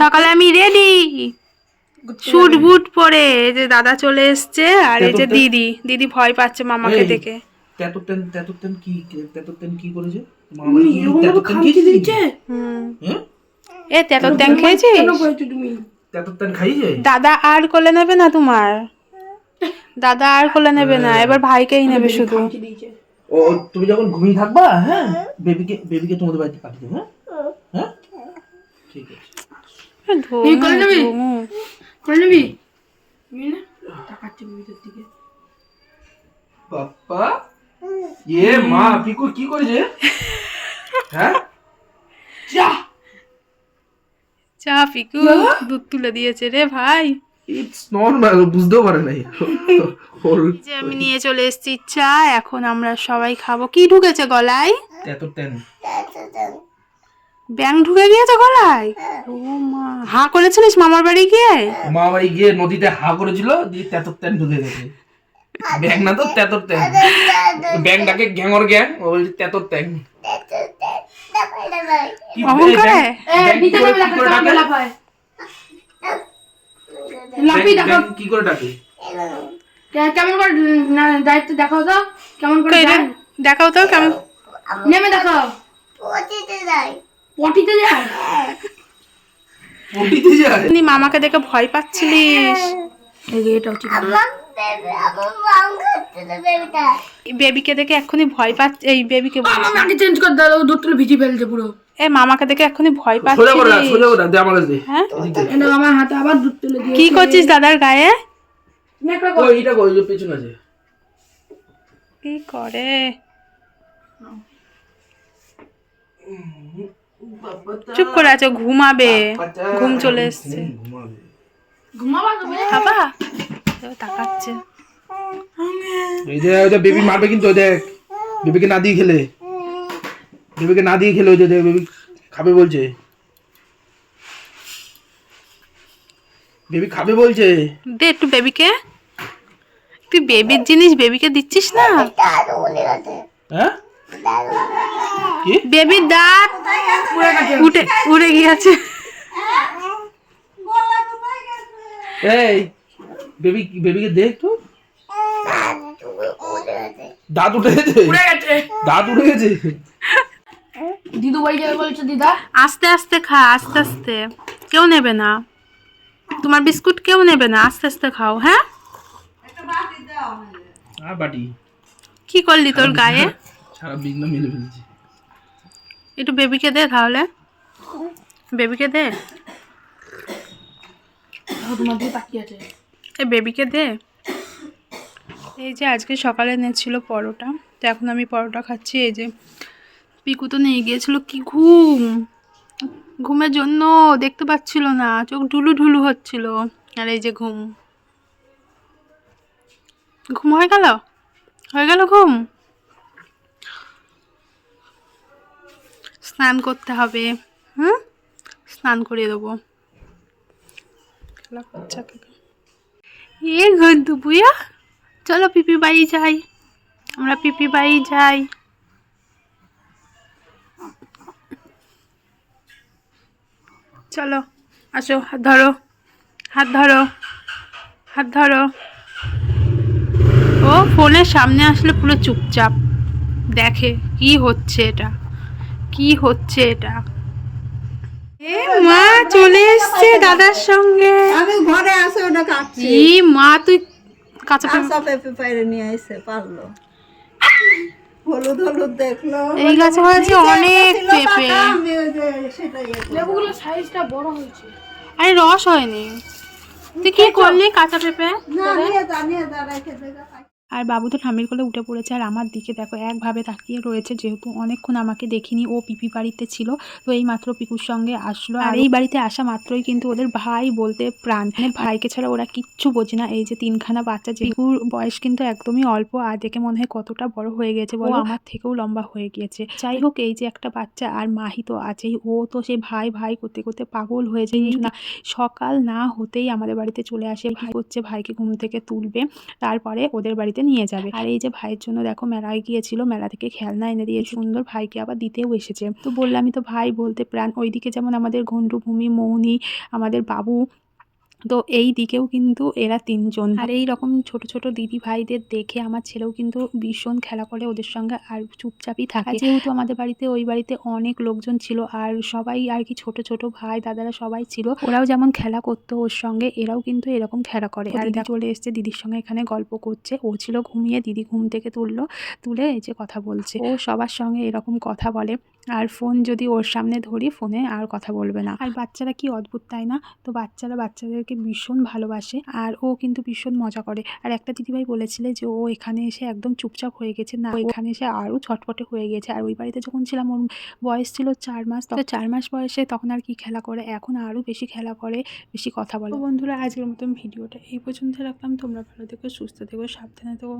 সকালে আমি ready suit boot পরে এই যে দাদা চলে এসছে আর এই যে দিদি দিদি ভয় পাচ্ছে মামাকে দেখে। তেতুর তেন কি কি করেছে? মামা কি তেতুর খেয়েছে হুম। হ্যাঁ? এ খেয়েছিস? খাইছে? দাদা আর কোলে নেবে না তোমার? দাদা আর কোলে নেবে না এবার ভাইকেই নেবে শুধু। ও তুমি যখন ঘুমিয়ে থাকবা হ্যাঁ? বেবিকে বেবিকে তোমাদের বাড়িতে পাঠিয়ে দেবো হ্যাঁ হ্যাঁ? ঠিক আছে। ধুমু, ধুমু। বাপ্পা। এ মা পিকু কি করেছে? হ্যাঁ? চা পিকু দুধ তুলে দিয়েছে রে ভাই। ইটস নর্মাল বুঝতেও পারে নাই। যে আমি নিয়ে চলে এসেছি চা এখন আমরা সবাই খাব। কি ঢুকেছে গলায়? এত টেন ব্যাং ঢুকে গিয়েছে গলায়? ও মা। হাঁ করেছিলিস মামার বাড়ি গিয়ে? মা বাড়ি গিয়ে নদীতে হা করেছিল দিয়ে তেতর তেন ঢুকে গেছে। ব্যাং না তো তেতর তেন ব্যাংটাকে গ্যাংর গ্যাং ও বলছে তেতর তেন কি করে? ব্যাং- ব্যাং ডাকে? ব্যাং- ব্যাং ডাকে? কেমন করে দায়িত্ব দেখাও তো কেমন করে? দেখাও তো কেমন নেমে দেখাও পটিতে যায়। পটিতে যায়? মামাকে দেখে ভয় পাচ্ছিলিস? বেবিকে দেখে এক্ষুনি ভয় পাচ্ছে এই বেবিকে বলছি চেঞ্জ করে দাও দুধ তুলে ভিজি ফেলছে পুরো। এ মামাকে দেখে এক্ষুনি ভয় সোজা করে পাচ্ছিলিস। সোজা করে দে আমার কাছে হ্যাঁ? আমার হাতে আবার দুধ তুলে দিয়ে কি করছিস দাদার গায়ে? কই, আছে। কি করে? চুপ করে আছে ঘুমাবে। ঘুম চলে এসছে। বাবা তাকাচ্ছে। এই যে ওই বেবি মারবে কিন্তু ওই দেখ বেবিকে না দিয়ে খেলে। বেবিকে না দিয়ে খেলে ওই যে দেখ বেবি খাবে বলছে। বেবি খাবে বলছে। দে একটু বেবিকে। তুই বেবির জিনিস বেবিকে দিচ্ছিস না? হ্যাঁ? বেবির দাঁত উঠে উড়ে গিয়েছে। এই বেবি বেবিকে দেখ তো দাঁত উঠে গেছে। দাঁত উঠে গেছে। দিদু বাড়ি যাবে বলছে দিদা। আস্তে আস্তে খা আস্তে আস্তে। কেউ নেবে না। তোমার বিস্কুট কেউ নেবে না। আস্তে আস্তে খাও হ্যাঁ? বাটি। কি করলি তোর গায়ে? সারা বিঘ্ন মিলে ফেলেছি। একটু বেবিকে দে তাহলে। বেবিকে দে। তোমার দিয়ে তাকিয়ে আছে। এই বেবিকে দে। এই যে আজকে সকালে এনেছিল পরোটা তো এখন আমি পরোটা খাচ্ছি। এই যে পিকু তো নিয়ে গিয়েছিল কি ঘুম। ঘুমের জন্য দেখতে পাচ্ছিল না চোখ ঢুলু ঢুলু হচ্ছিল। আর এই যে ঘুম। ঘুম হয়ে গেল? হয়ে গেল ঘুম? স্নান করতে হবে। হুম? স্নান করিয়ে দেবো। এ গন্তু বুয়া, চলো পিপি বাড়ি যাই। আমরা পিপি বাড়ি যাই। চলো, আসো, হাত ধরো হাত ধরো হাত ধরো। ও, ফোনের সামনে আসলে পুরো চুপচাপ। দেখে কি হচ্ছে এটা। কি হচ্ছে এটা? এ মা চলে এসছে দাদার সঙ্গে। আমি ঘরে আসে ওটা কাটছি। ই মা তুই কাঁচা পেঁপে- কাঁচা পেঁপে পাইরে নিয়ে এসে পারল। হলুদ হলুদ দেখল। এই গাছে হয়েছে অনেক পেঁপে। লেবুগুলো সাইজটা বড় হয়েছে। আরে রস হয়নি। তুই কি করলি কাঁচা পেঁপে? না নিয়ে যা নিয়ে যা রেখে দে যা। আর বাবু তো ঠামির কোলে উঠে পড়েছে। আর আমার দিকে দেখো একভাবে তাকিয়ে রয়েছে যেহেতু অনেকক্ষণ আমাকে দেখিনি। ও পিপি বাড়িতে ছিল তো এই মাত্র পিকুর সঙ্গে আসলো। আর এই বাড়িতে আসা মাত্রই কিন্তু ওদের ভাই বলতে প্রাণ। মানে ভাইকে ছাড়া ওরা কিচ্ছু বোঝে না। এই যে তিনখানা বাচ্চা যে পিকুর বয়স কিন্তু একদমই অল্প আর দেখে মনে হয় কতটা বড় হয়ে গেছে বলো? আমার থেকেও লম্বা হয়ে গিয়েছে। যাই হোক এই যে একটা বাচ্চা আর মাহি তো আছেই। ও তো সেই ভাই ভাই করতে করতে পাগল হয়ে যায় না। সকাল না হতেই আমাদের বাড়িতে চলে আসে। ভাই হচ্ছে ভাইকে ঘুম থেকে তুলবে। তারপরে ওদের বাড়িতে বাড়িতে নিয়ে যাবে। আর এই যে ভাইয়ের জন্য দেখো মেলায় গিয়েছিল, মেলা থেকে খেলনা এনে দিয়ে সুন্দর ভাইকে আবার দিতেও এসেছে। তো বললামই তো ভাই বলতে প্রাণ। ওইদিকে যেমন আমাদের ঘন্টু ভূমি মৌনি, আমাদের বাবু তো এই দিকেও কিন্তু এরা তিনজন। আর এই রকম ছোট ছোট দিদি ভাইদের দেখে আমার ছেলেও কিন্তু ভীষণ খেলা করে ওদের সঙ্গে আর চুপচাপই থাকে। যেহেতু আমাদের বাড়িতে ওই বাড়িতে অনেক লোকজন ছিল আর সবাই আর কি ছোট ছোট ভাই দাদারা সবাই ছিল ওরাও যেমন খেলা করতো ওর সঙ্গে এরাও কিন্তু এরকম খেলা করে। আর দিদি চলে এসছে দিদির সঙ্গে এখানে গল্প করছে। ও ছিল ঘুমিয়ে দিদি ঘুম থেকে তুললো তুলে এই যে কথা বলছে। ও সবার সঙ্গে এরকম কথা বলে। আর ফোন যদি ওর সামনে ধরি, ফোনে আর কথা বলবে না। আর বাচ্চারা কি অদ্ভুত, তাই না? তো বাচ্চারা বাচ্চাদেরকে ভীষণ ভালোবাসে আর ও কিন্তু ভীষণ মজা করে। আর একটা দিদিভাই বলেছিলে যে ও এখানে এসে একদম চুপচাপ হয়ে গেছে, না, এখানে এসে আরও ছটপটে হয়ে গেছে। আর ওই বাড়িতে যখন ছিলাম, ওর বয়স ছিল চার মাস, তো চার মাস বয়সে তখন আর কি খেলা করে, এখন আরও বেশি খেলা করে, বেশি কথা বলে। বন্ধুরা, আজকের মতন ভিডিওটা এই পর্যন্ত রাখলাম। তোমরা ভালো থেকো, সুস্থ থেকো, সাবধানে থেকো।